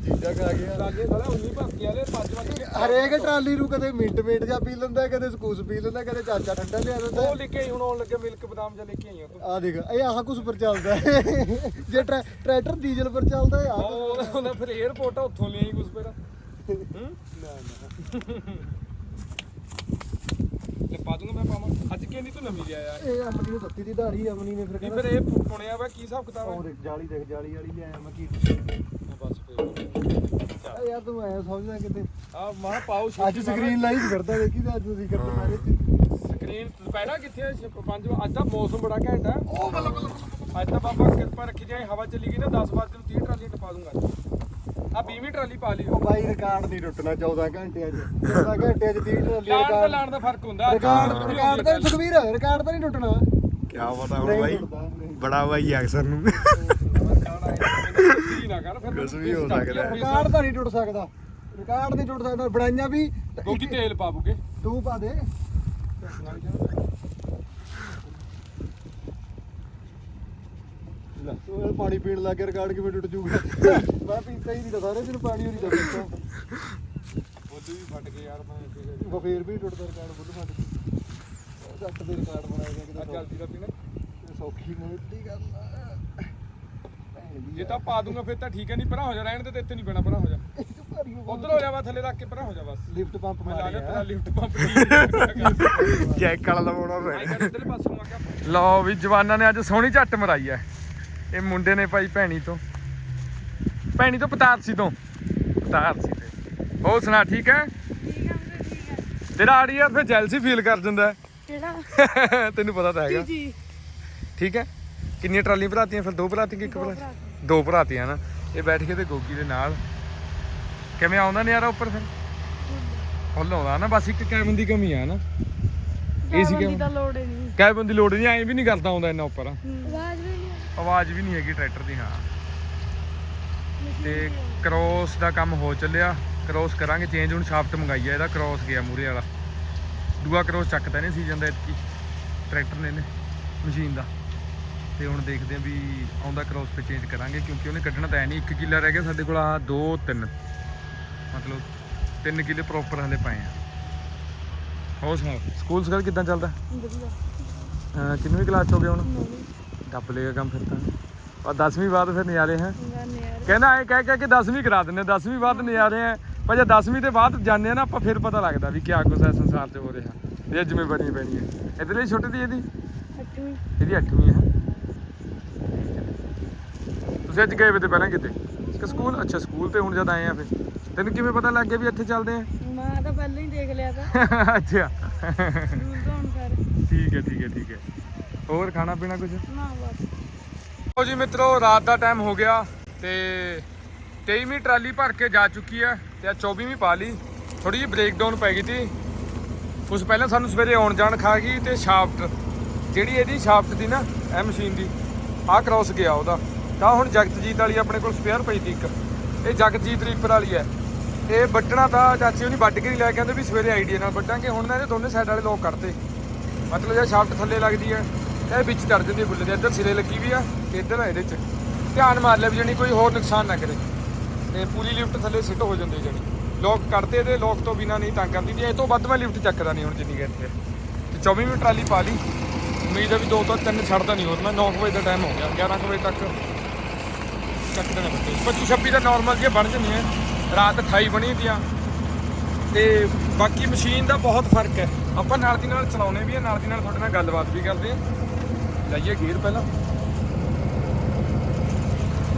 ਖਾ ਗਿਆ ਲਾਗੇ ਸਾਲਾ 19 ਭੱਕੀ ਵਾਲੇ 5 ਵਜੇ ਹਰੇਕ ਟਰਾਲੀ ਨੂੰ ਕਦੇ ਮਿੰਟ ਮਿੰਟ ਜਾਂ ਪੀ ਲੈਂਦਾ ਕਦੇ ਸਕੂਸ ਪੀ ਲੈਂਦਾ ਕਦੇ ਚਾਚਾ ਠੰਡਾ ਲਿਆ ਦਿੰਦਾ। ਉਹ ਲੈ ਆਈ ਹੁਣ ਆਉਣ ਲੱਗੇ ਮਿਲਕ ਬਦਾਮ ਜਾਂ ਲੈ ਕੇ ਆਈ ਤੂੰ। ਆ ਦੇਖ ਇਹ ਆਹ ਕੁਛ ਪਰ ਚੱਲਦਾ। ਜੇ ਟਰੈ- ਟਰੈਕਟਰ ਡੀਜ਼ਲ ਪਰ ਚੱਲਦਾ। ਉਹ ਉਹਨੇ ਫਿਰ 에어ਪੋਰਟ ਉੱਥੋਂ ਲਿਆਈ ਕੁਝ ਫਿਰ। ਹੂੰ? ਨਾ ਨਾ। ਤੇ ਪਾ ਦੂੰਗਾ ਮੈਂ ਪਾਵਾਂ। ਅੱਜ ਕੀ ਨਹੀਂ ਤੂੰ ਨਵੀਂ ਲਿਆ ਯਾਰ ਇਹ ਅਮਨੀ ਨੂੰ ਦਿੱਤੀ ਦੀ ਧਾਰੀ ਅਮਨੀ ਨੇ ਫਿਰ ਕਹਿੰਦਾ ਫਿਰ ਇਹ ਪੁਣਿਆ ਵਾ ਕੀ ਹਿਸਾਬ ਕਿਤਾਬ ਉਹ ਦੇਖ ਜਾਲੀ ਦੇਖ ਜਾਲੀ ਵਾਲੀ ਲਿਆਇਆ ਮੈਂ ਕੀ। ਆ ਬਸ। ਆ ਤੂੰ ਐ ਸਮਝਦਾ ਕਿਤੇ। ਆ ਮਾਂ ਪਾਓ ਅੱਜ ਸਕਰੀਨ ਲਾਈ ਫਿਰਦਾ ਦੇਖੀ ਤੇ ਅੱਜ ਤੁਸੀਂ ਕਰਦੇ ਸਾਰੇ ਤੇ। ਸਕਰੀਨ ਪਹਿਲਾਂ ਕਿੱਥੇ ਹੈ? ਛੇ- ਪੰਜ? ਅੱਜ ਤਾਂ ਮੌਸਮ ਬੜਾ ਘੈਂਟ ਉਹ ਬੱਲਾ ਬੱਲਾ ਅੱਜ ਤਾਂ ਬਾਬਾ ਕਿਰਪਾ ਰੱਖੀ ਜਾਏ ਹਵਾ ਚੱਲੀ ਗਈ ਨਾ 10 ਵਜੇ ਨੂੰ 30 ਟਰਾਲੀ ਟਪਾ ਦੂੰਗਾ। ਆ 20ਵੀਂ ਟਰਾਲੀ ਪਾ ਲਈ। ਉਹ ਬਾਈ ਰਿਕਾਰਡ ਨਹੀਂ ਟੁੱਟਣਾ 14 ਘੰਟਿਆਂ 'ਚ। 14 ਘੰਟਿਆਂ 'ਚ 30 ਟਰਾਲੀ ਲਾਣ ਤੇ ਰਿਕਾਰਡ ਲਾਣ ਦਾ ਫ਼ਰਕ ਹੁੰਦਾ। ਰਿਕਾਰਡ ਰਿਕਾਰਡ ਤਾਂ ਸੁਖਵੀਰ ਰਿਕਾਰਡ ਤਾਂ ਨਹੀਂ ਟੁੱਟਣਾ। ਕਿਆ ਪਤਾ ਨਹੀਂ ਹੁਣ ਟੁੱਟਦਾ, ਬਾਈ ਨਹੀਂ। ਬੜਾ ਬਾਈ ਅਕਸਰ ਨੂੰ ਕੀ ਨਾ। ਕਰ ਫਿਰ ਕੁਛ ਵੀ ਹੋ ਸਕਦਾ। ਹੈ। ਰਿਕਾਰਡ ਤਾਂ ਨਹੀਂ ਟੁੱਟ ਸਕਦਾ। ਰਿਕਾਰਡ ਨਹੀਂ ਟੁੱਟ ਸਕਦਾ। ਬਣਾਈਆਂ ਵੀ। ਕਿਉਂਕਿ ਤੇਲ ਪਾਵੋਗੇ? ਤੂੰ ਪਾ ਦੇ। ਲੈ। ਉਹ ਪਾਣੀ ਪੀਣ ਲੱਗ ਗਿਆ ਰਿਕਾਰਡ ਕਿਵੇਂ ਟੁੱਟ ਜੂਗਾ? ਮੈਂ ਪੀਤਾ ਹੀ ਨਹੀਂ ਤਾਂ ਸਾਰੇ ਦਿਨ ਪਾਣੀ ਹੋਰੀ ਦਾ ਪੀਤਾ ਉਹਦੇ ਵੀ ਫਟ ਗਏ ਯਾਰ ਮੈਂ ਕੀ। ਉਹ ਫੇਰ ਵੀ ਟੁੱਟਦਾ ਰਿਕਾਰਡ ਬੁੱਧ ਫਟ ਗਿਆ ਜੱਟ ਦੇ ਰਿਕਾਰਡ ਬਣਾਇਆ ਗਿਆ ਕਿਤੇ ਜਲਦੀ ਦਾ ਪੀਣਾ ਸੌਖੀ ਮੋਟੀ ਗੱਲ ਆ। ਜੇ ਤਾਂ ਪਾ ਦੂੰਗਾ ਫਿਰ ਤਾਂ ਠੀਕ ਹੈ ਨਹੀਂ ਪਰਾਂ ਹੋ ਜਾ ਰਹਿਣ ਦੇ ਤੇ ਇੱਥੇ ਨਹੀਂ ਪੈਣਾ ਪਰਾਂ ਹੋ ਜਾ। ਉਧਰ ਹੋ ਜਾ ਵਾ ਥੱਲੇ ਰੱਖ ਕੇ ਪਰਾਂ ਹੋ ਜਾ ਬਸ। ਲਿਫਟ ਪੰਪ ਮੈਂ ਲਾ ਲਿਆ ਤੇਰਾ ਮਾਰਿਆ ਲਿਫਟ ਪੰਪ ਚੈੱਕ ਵਾਲਾ ਲਵਾਉਣਾ ਆ ਗਿਆ ਲਓ ਵੀ ਜਵਾਨਾਂ ਨੇ ਅੱਜ ਸੋਹਣੀ ਝੱਟ ਮਰਾਈ ਐ ਇਹ ਮੁੰਡੇ ਨੇ ਭਾਈ ਭੈਣੀ ਤੋਂ। ਭੈਣੀ ਤੋਂ ਪਤਾਰਸੀ ਤੋਂ। ਪਤਾਰਸੀ ਤੇ। ਹੋਰ ਸੁਣਾ ਠੀਕ ਹੈ? ਆ ਆ ਤੇਰਾ ਆੜੀ ਯਾਰ ਫਿਰ ਜੈਲਸੀ ਫੀਲ ਕਰ ਜਾਂਦਾ ਹੈ। ਕਿਹੜਾ? ਤੈਨੂੰ ਪਤਾ ਤਾਂ ਹੈਗਾ। ਜੀ ਠੀਕ ਹੈ? ਕਿੰਨੀਆਂ ਟਰਾਲੀਆਂ ਭਰਾਤੀਆਂ ਫਿਰ? ਦੋ ਭਰਾਤੀਆਂ ਕਿ ਇੱਕ ਦੋ ਭਰਾ? ਦੋ ਭਰਾਤੀਆਂ ਨਾ। ਇਹ ਬੈਠ ਕੇ ਤੇ ਗੋਗੀ ਦੇ ਨਾਲ। ਕਿਵੇਂ ਆਉਂਦਾ ਨਜ਼ਾਰਾ ਉੱਪਰ ਫਿਰ? ਫੁੱਲ ਆਉਂਦਾ ਨਾ ਬਸ ਇੱਕ ਕੈਬਨ ਦੀ ਕਮੀ ਆ ਨਾ। ਇਹ ਸੀ ਦੀ ਕਿ ਤਾਂ ਲੋੜ ਨਹੀਂ। ਕੈਬਨ ਦੀ ਲੋੜ ਨਹੀਂ ਐਂ ਵੀ ਨਹੀਂ ਕਰਦਾ ਆਉਂਦਾ ਇੰਨਾ ਉੱਪਰ। ਆਵਾਜ਼ ਵੀ ਨਹੀਂ ਆਵਾਜ਼ ਵੀ ਨਹੀਂ ਹੈਗੀ ਟਰੈਕਟਰ ਦੀ ਹਾਂ। ਤੇ ਕ੍ਰੋਸ ਦਾ ਕੰਮ ਹੋ ਚੱਲਿਆ। ਕ੍ਰੋਸ ਕਰਾਂਗੇ ਚੇਂਜ ਹੁਣ ਸ਼ਾਫਟ ਮੰਗਾਈ ਆ ਇਹਦਾ ਕ੍ਰੋਸ ਗਿਆ ਮੂਰੇ ਵਾਲਾ। ਦੂਆ ਕ੍ਰੋਸ ਚੱਕਦਾ ਨਹੀਂ ਸੀਜ਼ਨ ਦਾ ਇਤਕੀ। ਟਰੈਕਟਰ ਨੇ ਨੇ ਮਸ਼ੀਨ ਦਾ। ਤੇ ਹੁਣ ਦੇਖਦੇ ਆ ਵੀ ਆਉਂਦਾ ਕ੍ਰੋਸ ਤੇ ਚੇਂਜ ਕਰਾਂਗੇ ਕਿਉਂਕਿ ਉਹਨੇ ਕੱਢਣਾ ਤਾਂ ਨਹੀਂ। 1 ਕਿੱਲਾ ਰਹਿ ਗਿਆ ਸਾਡੇ ਕੋਲ ਆ 2 3 ਮਤਲਬ 3 ਕਿੱਲੇ ਪ੍ਰੋਪਰ ਹਲੇ ਪਏ ਆ। ਹੋਰ ਸੁਣਾਓ ਸਕੂਲ ਸਕਲ ਕਿੱਦਾਂ ਚੱਲਦਾ? ਵਧੀਆ। ਕਿੰਨਵੀਂ ਕਲਾਸ ਚ ਹੋ ਗਏ ਹੁਣ? ਟੱਪ ਲੇਗਾ ਕੰਮ ਫਿਰ ਤਾਂ। ਔਰ 10ਵੀਂ ਬਾਅਦ ਫਿਰ ਨਜ਼ਾਰੇ ਹੈ। ਕਹਿੰਦਾ ਐ ਕਹਿ ਕਹਿ ਕੇ 10ਵੀਂ ਕਰਾ ਦਿੰਦੇ 10ਵੀਂ ਬਾਅਦ ਨਜ਼ਾਰੇ ਆ ਪਰ ਜੇ 10ਵੀਂ ਤੇ ਬਾਅਦ ਜਾਂਦੇ ਆ ਨਾ ਆਪਾਂ ਫਿਰ ਪਤਾ ਲੱਗਦਾ ਵੀ ਕੀ ਕੁਛ ਹੈ ਸੰਸਾਰ 'ਚ ਹੋ ਰਿਹਾ। ਇਹ ਜ਼ਿੰਮੇਵਾਰੀ ਪੈਣੀ ਹੈ ਇਹਦੇ ਲਈ ਛੋਟੀ ਦੀ ਇਹਦੀ? ਅੱਠਵੀਂ। ਇਹਦੀ 8ਵੀਂ ਹੈ। ਤੁਸੀਂ ਅੱਜ ਗਏ ਵੇ ਤੇ ਪਹਿਲਾਂ ਕਿਤੇ? ਕਿ ਸਕੂਲ? ਅੱਛਾ ਸਕੂਲ ਤੇ ਹੁਣ ਜਦ ਆਏ ਆ ਫਿਰ। ਤੈਨੂੰ ਕਿਵੇਂ ਪਤਾ ਲੱਗ ਗਿਆ ਵੀ ਇੱਥੇ ਚੱਲਦੇ ਆ? ਮੈਂ ਤਾਂ ਪਹਿਲਾਂ ਹੀ ਦੇਖ ਲਿਆ ਤਾਂ। ਅੱਛਾ। ਦੂਰ ਤੋਂ ਹੁਣ ਸਾਰੇ ਠੀਕ ਹੈ ਠੀਕ ਹੈ ਠੀਕ ਹੈ। ਹੋਰ ਖਾਣਾ ਪੀਣਾ ਕੁਝ ਨਾ ਬਸ। ਲਓ ਜੀ ਮਿੱਤਰੋ ਰਾਤ ਦਾ ਟਾਈਮ ਹੋ ਗਿਆ ਤੇ 23ਵੀਂ ਟਰਾਲੀ ਭਰ ਕੇ ਜਾ ਚੁੱਕੀ ਹੈ ਤੇ ਆ 24ਵੀਂ ਪਾ ਲਈ। ਥੋੜੀ ਜਿਹੀ ਬ੍ਰੇਕ ਡਾਊਨ ਪੈ ਗਈ ਤੀ। ਉਸ ਪਹਿਲਾਂ ਸਾਨੂੰ ਸਵੇਰੇ ਆਉਣ ਜਾਣ ਖਾ ਗਈ ਤੇ ਸ਼ਾਫਟ ਜਿਹੜੀ ਇਹਦੀ ਸ਼ਾਫਟ ਦੀ ਨਾ ਇਹ ਮਸ਼ੀਨ ਦੀ ਆਹ ਕ੍ਰਾਸ ਗਿਆ ਉਹਦਾ। ਤਾਂ ਹੁਣ ਜਗਤਜੀਤ ਵਾਲੀ ਆਪਣੇ ਕੋਲ ਸਪੇਅਰ ਪਈ ਤੀ ਇੱਕ। ਇਹ ਜਗਤਜੀਤ ਰੀਪਰ ਵਾਲੀ ਹੈ। ਇਹ ਵੱਟਣਾ ਤਾਂ ਚਾਚੀ ਉਹਨੇ ਵੱਢ ਕੇ ਨਹੀਂ ਲੈ ਕੇ ਆਂਦੇ ਵੀ ਸਵੇਰੇ ਆਈਡੀਆ ਨਾਲ ਵੱਢਾਂਗੇ, ਹੁਣ ਨਾ ਇਹਦੇ ਦੋਨੇ ਸਾਈਡ ਵਾਲੇ ਲੋਕ ਕਰਤੇ। ਮਤਲਬ ਜੇ ਸ਼ਾਫਟ ਥੱਲੇ ਲੱਗਦੀ ਹੈ, ਇਹ ਵਿੱਚ ਚੜ ਜਾਂਦੀ ਹੈ ਬੁੱਲੇ ਦੇ, ਇੱਧਰ ਸਿਰੇ ਲੱਗੀ ਵੀ ਆ ਤੇ ਇੱਧਰ ਆ ਇਹਦੇ 'ਚ। ਧਿਆਨ ਮਾਰ ਲਿਆ ਵੀ ਜਣੀ ਕੋਈ ਹੋਰ ਨੁਕਸਾਨ ਨਾ ਕਰੇ। ਤੇ ਪੂਰੀ ਲਿਫਟ ਥੱਲੇ ਸਿੱਟ ਹੋ ਜਾਂਦੀ ਜਣੀ। ਲੋਕ ਕਰਦੇ ਤੇ ਲੋਕ ਤੋਂ ਬਿਨਾ ਨਹੀਂ ਤੰਗ ਕਰਦੀ ਤੇ ਇਹ ਤੋਂ ਵੱਧ ਮੈਂ ਲਿਫਟ ਚੱਕਦਾ ਨਹੀਂ ਹੁਣ ਜਿੰਨੀ ਕਿ ਇੱਥੇ। ਤੇ 24ਵੀਂ ਵੀ ਟਰਾਲੀ ਪਾ ਲਈ। ਉਮੀਦ ਹੈ ਵੀ ਦੋ ਤੋਂ ਤਿੰਨ ਛੱਡਦਾ ਨਹੀਂ ਹੋਰ, ਮੈਂ 9 ਵਜੇ ਦਾ ਟਾਈਮ ਹੋ ਗਿਆ 11 ਕੁ ਵਜੇ ਤੱਕ। ਚੱਕ ਦੇਣਾ ਬੱਤੇ 25 26 ਦਾ ਨਾਰਮਲ ਜਿਹਾ ਬਣ ਜਾਂਦੀਆਂ। ਰਾਤ 28 ਬਣੀ ਦੀਆਂ। ਤੇ ਬਾਕੀ ਮਸ਼ੀਨ ਦਾ ਬਹੁਤ ਫ਼ਰਕ ਹੈ। ਆਪਾਂ ਨਾਲ ਦੀ ਨਾਲ ਚਲਾਉਣੇ ਵੀ ਆ, ਨਾਲ ਦੀ ਨਾਲ ਤੁਹਾਡੇ ਨਾਲ ਗੱਲਬਾਤ ਵੀ ਕਰਦੇ ਆ। ਲਾਈਏ ਗੇਅਰ ਪਹਿਲਾਂ।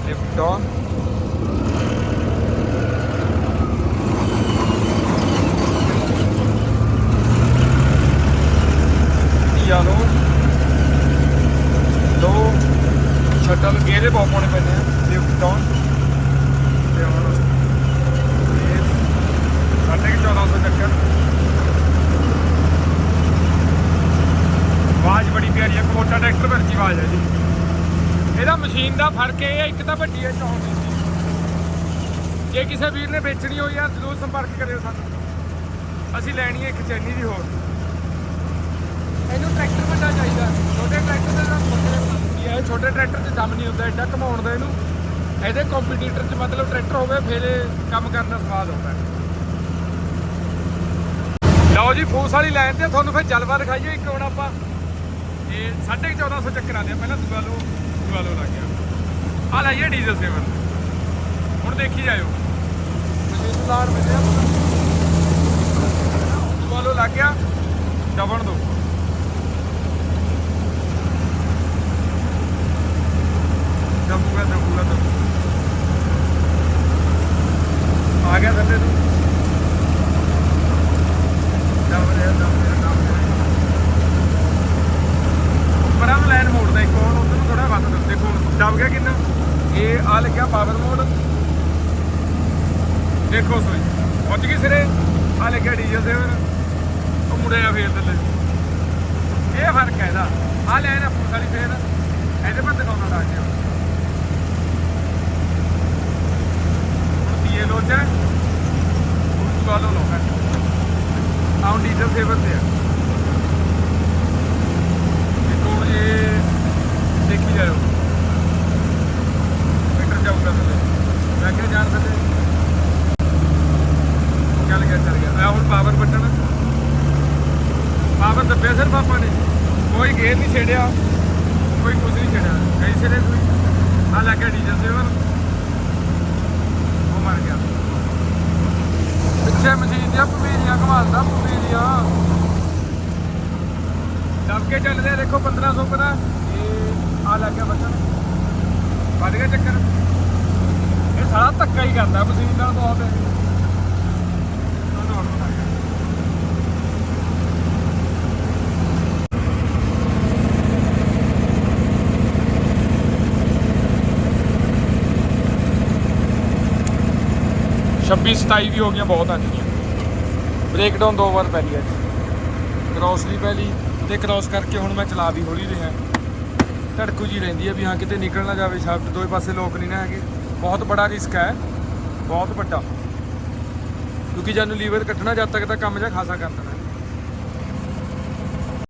ਲਿਫਟ ਆਨ ਯਾਲੋ ਦੋ ਸ਼ਟਲ ਗੇਰੇ ਬਹੁਤ ਪਾਉਣੇ ਪੈਂਦੇ ਆ। ਲਿਫਟ ਡਾਊਨ ਤੇ ਹੁਣ ਇਹ ਸਾਢੇ ਕੁ 1400 ਚੱਕਰ। ਆਵਾਜ਼ ਬੜੀ ਪਿਆਰੀ ਹੈ ਕੋਟਾ ਟਰੈਕਟਰ ਵਰਗੀ ਆਵਾਜ਼ ਹੈ ਜੀ। ਇਹਦਾ ਮਸ਼ੀਨ ਦਾ ਫ਼ਰਕ ਇਹ ਹੈ ਇੱਕ ਤਾਂ ਵੱਡੀ ਹੈ ਚੌਂਕ ਦੀ ਜੇ। ਕਿਸੇ ਵੀਰ ਨੇ ਵੇਚਣੀ ਹੋਈ ਆ, ਜ਼ਰੂਰ ਸੰਪਰਕ ਕਰਿਓ ਸਾਨੂੰ। ਅਸੀਂ ਲੈਣੀ ਹੈ ਇੱਕ ਚੈਨੀ ਦੀ ਹੋਰ। ਇਹਨੂੰ ਟਰੈਕਟਰ ਵੱਡਾ ਚਾਹੀਦਾ। ਛੋਟੇ ਟਰੈਕਟਰ ਦੇ ਨਾਲ ਬੱਕਰੇ ਬਣਾਉਂਦੀ ਹੈ ਛੋਟੇ ਟਰੈਕਟਰ 'ਚ ਦਮ ਨਹੀਂ ਹੁੰਦਾ ਐਡਾ ਘਮਾਉਣ ਦਾ ਇਹਨੂੰ। ਇਹਦੇ ਕੰਪੀਟੀਟਰ 'ਚ ਮਤਲਬ ਟਰੈਕਟਰ ਹੋਵੇ, ਫਿਰ ਇਹ ਕੰਮ ਕਰਨ ਦਾ ਸਵਾਦ ਆਉਂਦਾ ਹੈ। ਲਓ ਜੀ, ਫੂਸ ਵਾਲੀ ਲਾਈਨ ਤੇ ਤੁਹਾਨੂੰ ਫਿਰ ਜਲਵਾ ਦਿਖਾਈਏ। ਇੱਕ ਹੁਣ ਆਪਾਂ ਇਹ 1450 ਚੱਕਰ ਆਉਂਦੇ ਆ ਪਹਿਲਾਂ ਦੂਆ ਲੋ ਦੂਆ ਲੋ ਲੱਗ ਗਿਆ ਆ ਲਾਈਏ ਡੀਜ਼ਲ ਸੇਵਨ ਹੁਣ ਦੇਖੀ ਜਾਇਓ। ਮਸ਼ੀਨ ਲਾਣ ਮਿਲਿਆ ਦੂਆ ਲੋ ਲੱਗ ਗਿਆ। ਦਬਣ ਦੋ। ਦਬੂਗਾ ਦਬੂਗਾ ਦਬੂਗਾ ਆ ਗਿਆ ਥੱਲੇ ਤੂੰ। ਦਬ ਰਿਹਾ ਦਬ ਰਿਹਾ ਦਬ ਰਿਹਾ। ਪਰਾਂ ਨੂੰ ਲਾਈਨ ਮੋੜਦਾ ਇੱਕ ਹੁਣ ਉਧਰ ਨੂੰ ਥੋੜਾ ਵੱਧ ਦਿਓ। ਦੇਖੋ ਹੁਣ ਦਬ ਗਿਆ ਕਿੰਨਾ। ਇਹ ਆ ਲੱਗਿਆ ਪਾਵਰ ਮੋਡ ਦੇਖੋ ਸੋਈ ਪਹੁੰਚ ਗਈ ਸਿਰੇ। ਆ ਲੱਗਿਆ ਡੀਜ਼ਲ ਦੇ ਉਹ ਮੁੜਿਆ ਫੇਰ ਥੱਲੇ। ਇਹ ਫ਼ਰਕ ਹੈ ਇਹਦਾ। ਆ ਲੈਣ ਆਪਣੀ ਸਾਰੀ ਫੇਰ। ਇਹਦੇ ਪਰ ਦਿਖਾਉਣਾ ਲੱਗ ਗਿਆ। ਹੁਣ ਪੀਏ ਲੋਚ ਹੈ ਹੁਣ ਗਾਲੋ ਲੋ ਹੈ ਆਉਂ ਡੀਜ਼ਲ ਸੇਵਰ ਤੇ ਆ ਦੇਖੋ ਹੁਣ ਇਹ ਦੇਖੀ ਜਾਓ ਮੀਟਰ ਜਾਊਗਾ ਥੱਲੇ ਮੈਂ ਕਿਹਾ ਜਾਣ ਥੱਲੇ ਚੱਲ ਗਿਆ ਚੱਲ ਗਿਆ ਆ ਹੁਣ ਪਾਵਰ ਬਟਨ ਪਾਵਰ ਦੱਬਿਆ ਸਿਰ ਪਾਪਾ ਨੇ ਕੋਈ ਗੇਅਰ ਨਹੀਂ ਛੇੜਿਆ ਕੋਈ ਕੁਝ ਨਹੀਂ ਛੇੜਿਆ ਕਈ ਸਿਰੇ ਕੋਈ ਆ ਲੱਗਿਆ ਡੀਜ਼ਲ ਸੇਵਰ ਉਹ ਮਰ ਗਿਆ ਪਿੱਛੇ ਮਸ਼ੀਨ ਦੀਆਂ ਪਮੀਰੀਆਂ ਘਮਾਉਂਦਾ ਪਮੀਰੀਆਂ ਦੱਬ ਕੇ ਚੱਲਦੇ ਆ, ਦੇਖੋ 1500 ਪਤਾ ਇਹ ਆ ਲੱਗ ਗਿਆ ਬਟਨ ਵੱਧ ਗਿਆ ਚੱਕਰ। ਇਹ ਸਾਰਾ ਧੱਕਾ ਹੀ ਕਰਦਾ ਮਸ਼ੀਨ ਨਾਲ ਬਹੁਤ। ਛੱਬੀ 27 ਵੀ ਹੋ ਗਈਆਂ ਬਹੁਤ ਆ ਗਈਆਂ ਬ੍ਰੇਕਡਾਊਨ ਦੋ ਵਾਰ ਪੈ ਲਈ ਅੱਜ ਕ੍ਰਾਸ ਵੀ ਪੈ ਲਈ ਤੇ ਕ੍ਰਾਸ ਕਰਕੇ ਹੁਣ ਮੈਂ ਚਲਾ ਵੀ ਹੌਲੀ ਰਿਹਾ। ਧੜਕੂ ਜੀ ਰਹਿੰਦੀ ਹੈ ਵੀ ਹਾਂ ਕਿਤੇ ਨਿਕਲ ਨਾ ਜਾਵੇ ਸ਼ਬਦ ਦੋਵੇਂ ਪਾਸੇ ਲੋਕ ਨਹੀਂ ਨਾ ਹੈਗੇ। ਬਹੁਤ ਬੜਾ ਰਿਸਕ ਹੈ, ਬਹੁਤ ਵੱਡਾ। ਕਿਉਂਕਿ ਜਾਨੂੰ ਲੀਵਰ ਕੱਟਣਾ ਜਦ ਤੱਕ ਤਾਂ ਕੰਮ ਜਿਹਾ ਖਾਸਾ ਕਰ ਦੇਣਾ